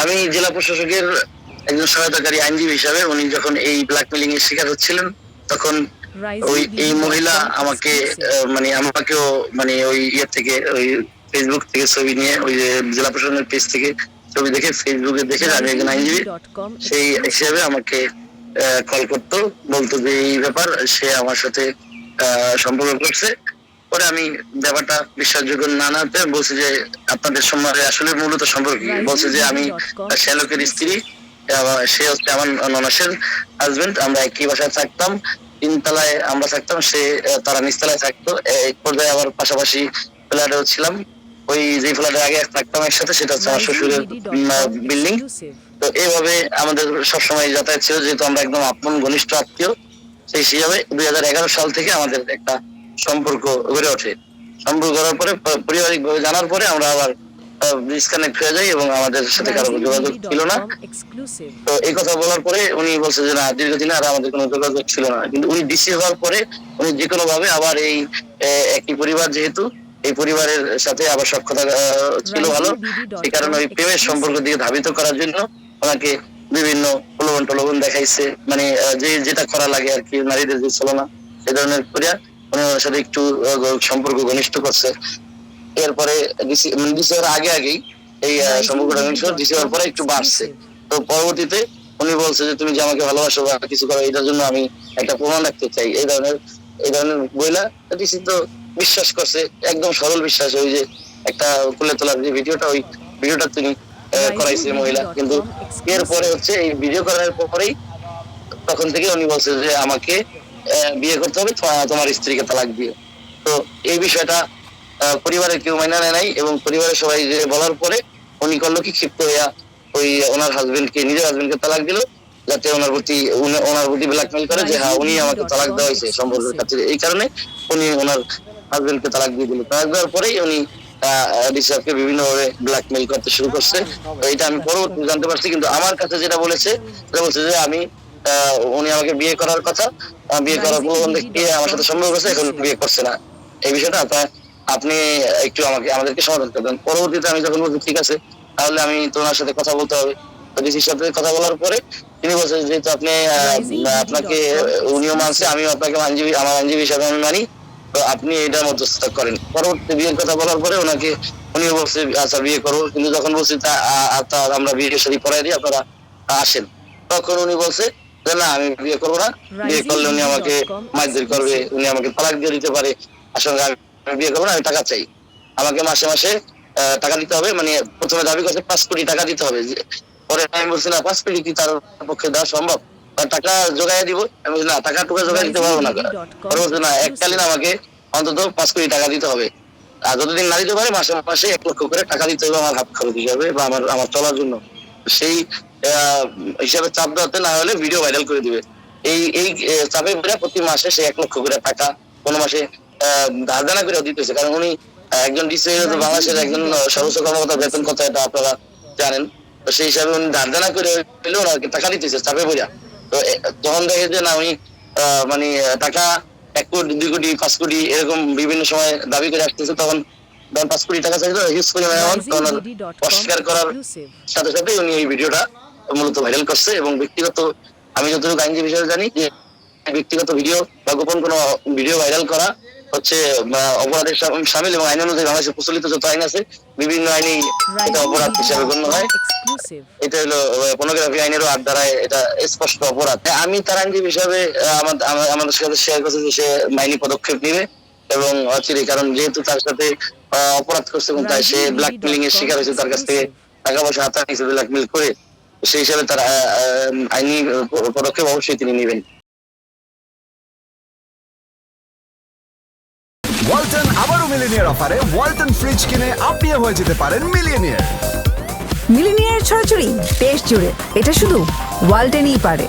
আমি জেলা প্রশাসকের একজন সহায়তাকারী আইনজীবী হিসাবে উনি যখন এই ব্ল্যাকমেলিং এর শিকার হচ্ছিলেন তখন ওই এই মহিলা আমাকে মানে আমাকেও মানে ওই ইয়ে থেকে ওই ফেসবুক থেকে ছবি নিয়ে ওই যে জেলা প্রশাসনের পেজ থেকে ছবি দেখে ফেসবুকে দেখে আমি একজন আইনজীবী সেই হিসাবে আমাকে কল করতো বলতো যে এই ব্যাপার সে আমার সাথে আহ, সম্পর্ক করছে। পরে আমি ব্যাপারটা বিশ্বাসযোগ্য না নাতে বলছে যে আপনাদের সম্মানে আসলে মূলত সম্পর্ক বলছে যে আমি শ্যালকের স্ত্রী সে হচ্ছে আমার ননাসের হাজবেন্ড আমরা একই বাসায় থাকতাম, তিনতলায় আমরা থাকতাম, সে তারা নিচতলায় থাকতো এক পর্যায়ে আবার পাশাপাশি ফ্ল্যাটেও ছিলাম। ওই যে ফ্ল্যাটের আগে থাকতাম একসাথে, সেটা হচ্ছে আমার শ্বশুরের বিল্ডিং তো এইভাবে আমাদের সবসময় যাতায়াত ছিল, যেহেতু আমরা একদম আপন ঘনিষ্ঠ আত্মীয়, সেই হিসাবে দুই হাজার এগারো সাল থেকে আমাদের একটা সম্পর্ক গড়ে ওঠে। সম্পর্ক করার পরে পারিবারিক ভাবে জানার পরে আমরা আবার ডিসকানেক্ট হয়ে যাই এবং আমাদের সাথে কারও যোগাযোগ ছিল না। তো এই কথা বলার পরে উনি বলছে যে না দীর্ঘদিন আর আমাদের কোনো যোগাযোগ ছিল না। কিন্তু উনি ডিসি হওয়ার পরে উনি যে কোনো ভাবে আবার এই একই পরিবার যেহেতু এই পরিবারের সাথে আবার সক্ষতা ছিল ভালো। সেই কারণে ওই প্রেমের সম্পর্ক দিয়ে ধাবিত করার জন্য ওনাকে বিভিন্ন প্রলোভন টলোভন দেখাইছে। মানে যে যেটা করা লাগে আর কি নারীদের যে চলনা সে ধরনের করিয়া ওনার সাথে একটু সম্পর্ক ঘনিষ্ঠ করছে। এরপরে ডিসি মানে হওয়ার আগে আগেই এই সম্পর্কটা ঘনিষ্ঠ ডিসি হওয়ার পরে একটু বাড়ছে। তো পরবর্তীতে উনি বলছে যে তুমি যে আমাকে ভালোবাসো বা কিছু করো এটার জন্য আমি একটা প্রমাণ রাখতে চাই। এই ধরনের এই ধরনের বইলা ডিসি তো বিশ্বাস করছে একদম সরল বিশ্বাস ওই যে একটা কুলে তোলার যে ভিডিওটা ওই ভিডিওটা তিনি করাইছে মহিলা। কিন্তু এরপরে হচ্ছে এই ভিডিও করার পরেই তখন থেকে উনি বলছে যে আমাকে বিয়ে করতে হবে তোমার স্ত্রীকে তালাক দিয়ে। তো এই বিষয়টা পরিবারের কেউ মাইনা নেয় নাই এবং পরিবারের সবাই বলার পরে উনি করল কি ক্ষিপ্ত হইয়া ওই ওনার হাজবেন্ডকে নিজের হাজবেন্ডকে তালাক দিল যাতে ওনার প্রতি ওনার প্রতি ব্ল্যাকমেল করে যে হ্যাঁ উনি আমাকে তালাক দেওয়া হয়েছে সম্পর্কের ক্ষেত্রে এই কারণে উনি ওনার হাজবেন্ডকে তালাক দিয়ে দিল। তালাক দেওয়ার পরেই উনি রিসার্ভকে বিভিন্ন ভাবে ব্ল্যাকমেল করতে শুরু করছে। তো এটা আমি পরবর্তী জানতে পারছি কিন্তু আমার কাছে যেটা বলেছে সেটা বলছে যে আমি উনি আমাকে বিয়ে করার কথা বিয়ে করার প্রলোভন দেখিয়ে আমার সাথে সম্পর্ক করছে এখন বিয়ে করছে না। এই বিষয়টা আপনার আপনি একটু আমাকে আমাদেরকে সমাধান করে দেন পরবর্তীতে আমি যখন বলছি ঠিক আছে তাহলে আমি তোমার সাথে কথা বলতে হবে। তো সাথে কথা বলার পরে তিনি বলছেন যেহেতু আপনি আপনাকে উনিও মানছে আমিও আপনাকে আইনজীবী আমার আইনজীবী হিসাবে আমি মানি। তো আপনি এটা মধ্যস্থতা করেন। পরবর্তী বিয়ের কথা বলার পরে ওনাকে উনিও বলছে আচ্ছা বিয়ে করব কিন্তু যখন বলছি তা তা আমরা বিয়ের সাথে পড়াই দিই আপনারা আসেন। তখন উনি বলছে না আমি বিয়ে করব না। বিয়ে করলে উনি আমাকে করবে উনি আমাকে তালাক দিয়ে দিতে পারে। আসলে আমি বিয়ে করব না আমি টাকা চাই। আমাকে মাসে মাসে টাকা দিতে হবে মানে প্রথমে দাবি করছে পাঁচ কোটি টাকা দিতে হবে। পরে আমি বলছি না পাঁচ কোটি কি তার পক্ষে দেওয়া সম্ভব? টাকা দিব। আমি বলছি না টাকা টুকা জোগাড় দিতে পারব না। পরে বলছে না এককালীন আমাকে অন্তত পাঁচ কোটি টাকা দিতে হবে। আর যতদিন না দিতে পারে মাসে মাসে এক লক্ষ করে টাকা দিতে হবে আমার হাত খরচ হিসাবে বা আমার আমার চলার জন্য। সেই হিসাবে চাপ দেওয়াতে না হলে ভিডিও ভাইরাল করে দিবে। এই এই চাপে পড়ে প্রতি মাসে সে এক লক্ষ করে টাকা কোনো মাসে ধার দেনা করে দিতেছে। কারণ উনি একজন ডিসি বাংলাদেশের একজন সর্বোচ্চ কর্মকর্তা, বেতন কত এটা আপনারা জানেন। তো সেই হিসাবে উনি ধার দেনা করে পেলেও ওনাকে টাকা দিতেছে চাপে পড়া তো তখন দেখে যে না, উনি মানে টাকা এক কোটি, দুই কোটি, পাঁচ কোটি, এরকম বিভিন্ন সময় দাবি করে আসতেছে, তখন পাঁচ কোটি টাকা চাইতো হিউজ পরিমাণ আর অস্বীকার করার সাথে সাথে উনি এই ভিডিওটা মূলত ভাইরাল করছে এবং ব্যক্তিগত আমি যতটুকু আইনজীবী জানি যে ব্যক্তিগত ভিডিও বা গোপন কোনো ভিডিও ভাইরাল করা হচ্ছে অপরাধের সামিল এবং আইন অনুযায়ী বাংলাদেশে প্রচলিত যত আইন আছে বিভিন্ন আইনেই এটা অপরাধ হিসাবে গণ্য হয়। এটা হলো পর্নোগ্রাফি আইনেরও আট দ্বারায় এটা স্পষ্ট অপরাধ। আমি তার আইনজীবী হিসাবে আমাদের সাথে শেয়ার করছে যে সে আইনি পদক্ষেপ নেবে। এবং অচিরে কারণ যেহেতু তার সাথে আহ, অপরাধ করছে এবং তাই সে ব্ল্যাকমেলিং এর শিকার হয়েছে তার কাছ থেকে টাকা পয়সা হাতা নিয়েছে ব্ল্যাকমেল করে সেই হিসাবে তার আহ, আহ, আইনি পদক্ষেপ অবশ্যই তিনি নেবেন। ওয়ালটন আবারও মিলিনিয়ার অফারে ওয়ালটন ফ্রিজ কিনে আপনিও হয়ে যেতে পারেন মিলিয়নিয়ার মিলিনিয়ার ছড়াছড়ি দেশ জুড়ে এটা শুধু ওয়ালটেনই পারে।